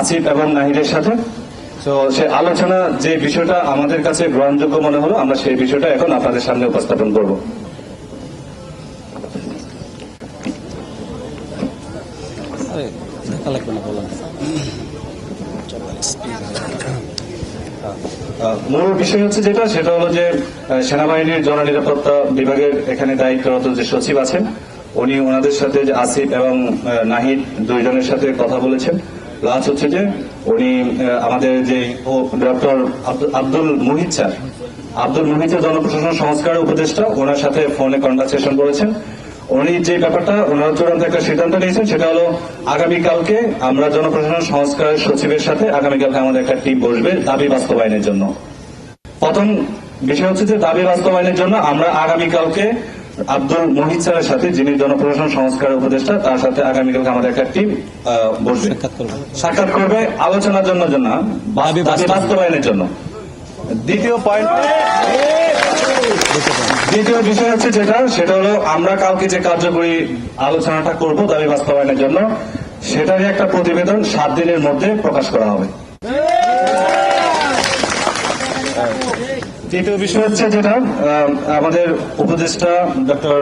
আসিফ এবং নাহিদের সাথে। তো সে আলোচনা যে বিষয়টা আমাদের কাছে গ্রহণযোগ্য মনে হলো, আমরা সেই বিষয়টা এখন আপনাদের সামনে উপস্থাপন করব। মূল বিষয় হচ্ছে যেটা, সেটা হলো যে সেনাবাহিনীর জননিরাপত্তা বিভাগের এখানে দায়িত্বরত যে সচিব আছেন, উনি ওনাদের সাথে যে আসিফ এবং নাহিদ দুইজনের সাথে কথা বলেছেন। প্লাস হচ্ছে যে উনি আমাদের যে ডক্টর আব্দুল মুহিত স্যার, আব্দুল মুহিত জনপ্রশাসন সংস্কারের উপদেষ্টা, ওনার সাথে ফোনে কনভারসেশন করেছেন। উনি যে ব্যাপারটা, ওনার চূড়ান্ত একটা সিদ্ধান্ত নিয়েছেন, সেটা হলো আগামীকালকে আমরা জনপ্রশাসন সংস্কার সচিবের সাথে আগামীকালকে আমাদের একটা টিম বসবে দাবি বাস্তবায়নের জন্য। প্রথম বিষয় হচ্ছে যে দাবি বাস্তবায়নের জন্য আমরা আগামীকালকে আব্দুল মোহিত স্যারের সাথে যিনি জনপ্রশাসন সংস্কার উপদেষ্টা তার সাথে আগামীকালকে আমাদের একটা টিম বসবে। সাক্ষাৎ করবে। আলোচনার জন্য না, বাস্তবায়নের জন্য। দ্বিতীয় পয়েন্ট দ্বিতীয় বিষয় হচ্ছে যেটা সেটা হলো আমরা কালকে যে কার্যকরী আলোচনাটা করব দাবি বাস্তবায়নের জন্য সেটারই একটা প্রতিবেদন সাত দিনের মধ্যে প্রকাশ করা হবে। তৃতীয় বিষয় হচ্ছে যেটা আমাদের উপদেষ্টা ডক্টর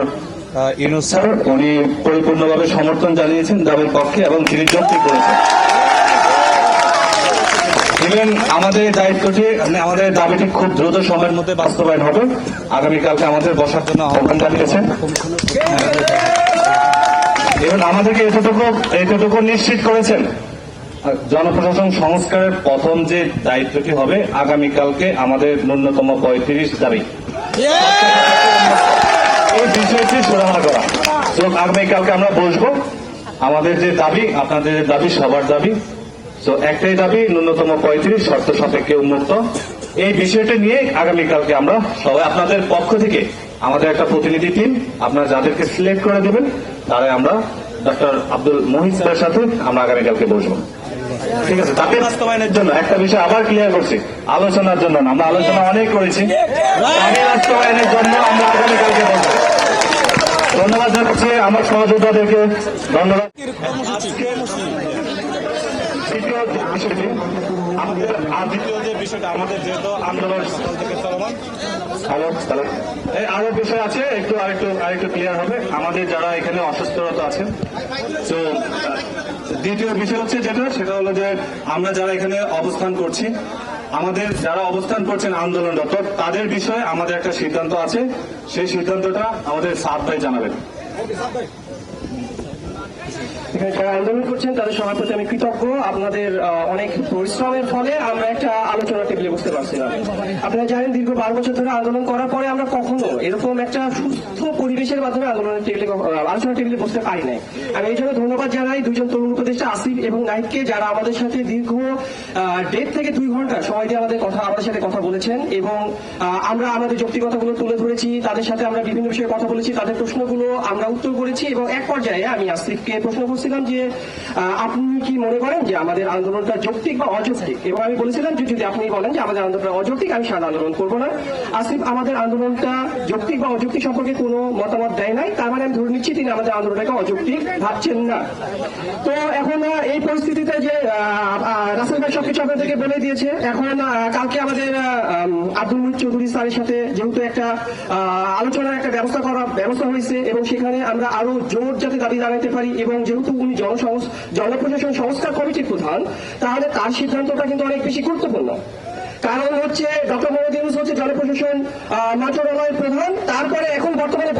ইউনুস স্যার, উনি পরিপূর্ণভাবে সমর্থন জানিয়েছেন দাবির পক্ষে এবং তিনি যৌক্তিক করেছেন। ইভেন আমাদের দায়িত্বটি মানে আমাদের দাবিটি খুব দ্রুত সময়ের মধ্যে বাস্তবায়ন হবে। আগামীকালকে আমাদের বসার জন্য আহ্বান জানিয়েছেন। এবং আমাদেরকে এতটুকু এতটুকু নিশ্চিত করেছেন। জনপ্রশাসন সংস্কারের প্রথম যে দায়িত্বটি হবে আগামীকালকে আমাদের ন্যূনতম পঁয়ত্রিশ দাবি এই বিষয়টি সুরাহা করা। আগামীকালকে আমরা বসবো। আমাদের যে দাবি, আপনাদের দাবি, সবার দাবি। তো একটাই দাবি, ন্যূনতম পঁয়ত্রিশ, শর্ত সাপেক্ষে উন্মুক্ত। এই বিষয়টা নিয়ে আগামীকালকে আমরা সবাই আপনাদের পক্ষ থেকে আমাদের একটা প্রতিনিধি টিম, আপনারা যাদেরকে সিলেক্ট করে দেবেন, তারাই আমরা ডক্টর আব্দুল মোহিত স্যারের সাথে আমরা আগামীকালকে বসবো। ঠিক আছে দাবি বাস্তবায়নের জন্য একটা বিষয় আবার ক্লিয়ার করছি। আলোচনার জন্য আমরা আলোচনা অনেক করেছি। দাবি বাস্তবায়নের জন্য আমরা আগামীকালকে ধন্যবাদ জানাচ্ছি আমার সহযোদ্ধাদেরকে। ধন্যবাদ। আমাদের বিষয়টা, আমাদের যেহেতু আন্দোলন সকাল থেকে চলমান। আরও বিষয় আছে, একটু আরেকটু আরেকটু ক্লিয়ার হবে। আমাদের যারা এখানে অসুস্থরত আছেন, তো দ্বিতীয় বিষয় হচ্ছে যেটা, সেটা হলো যে আমরা যারা এখানে অবস্থান করছি, আমাদের যারা অবস্থান করছেন আন্দোলনরত তাদের বিষয়ে আমাদের একটা সিদ্ধান্ত আছে। সেই সিদ্ধান্তটা আমাদের সাত ভাই জানাবেন। এখানে যারা আন্দোলন করছেন, তাদের সবার প্রতি আমি কৃতজ্ঞ। আপনাদের অনেক পরিশ্রমের ফলে আমরা একটা আলোচনা টেবিলে বসতে পারছিলাম। আপনারা জানেন, দীর্ঘ বারো বছর ধরে আন্দোলন করার পরে আমরা কখনো এরকম একটা সুস্থ পরিবেশের মাধ্যমে আন্দোলনের টেবিলে আলোচনা টেবিলে বসতে পারি নাই। আমি এই জন্য ধন্যবাদ জানাই দুজন তরুণ উপদেষ্টা, আসিফ এবং নাইককে যারা আমাদের সাথে দীর্ঘ দেড় থেকে দুই ঘণ্টা সময় দিয়ে আমাদের কথা, আমাদের সাথে কথা বলেছেন এবং আমরা আমাদের যৌক্তিকতাগুলো তুলে ধরেছি, তাদের সাথে আমরা বিভিন্ন বিষয়ে কথা বলেছি, তাদের প্রশ্নগুলো আমরা উত্তর করেছি এবং এক পর্যায়ে আমি আসিফকে প্রশ্ন করছিলাম যে আপনি কি মনে করেন যে আমাদের আন্দোলনটা যৌক্তিক বা অযৌক্তিক? এবং আমি বলেছিলাম যে, যদি আপনি বলেন যে আমাদের আন্দোলনটা অযৌক্তিক, আমি সাদা আন্দোলন করব না। আসিফ, আমাদের আন্দোলনটা যৌক্তিক বা অযৌক্তিক সম্পর্কে কোনো মতামত দেয় নাই? তার মানে আমি ধরে নিচ্ছি তিনি আমাদের আন্দোলনটাকে অযৌক্তিক ভাবছেন না। তো এখন এই পরিস্থিতিতে যে সবকিছু দাবি জানাতে পারি এবং যেহেতু উনি জনপ্রশাসন সংস্কার কমিটির প্রধান, তাহলে তার সিদ্ধান্তটা কিন্তু অনেক বেশি গুরুত্বপূর্ণ। কারণ হচ্ছে, ডক্টর মোহাম্মদ ইউনুস হচ্ছে জনপ্রশাসন মন্ত্রণালয়ের প্রধান, তারপরে এখন বর্তমানে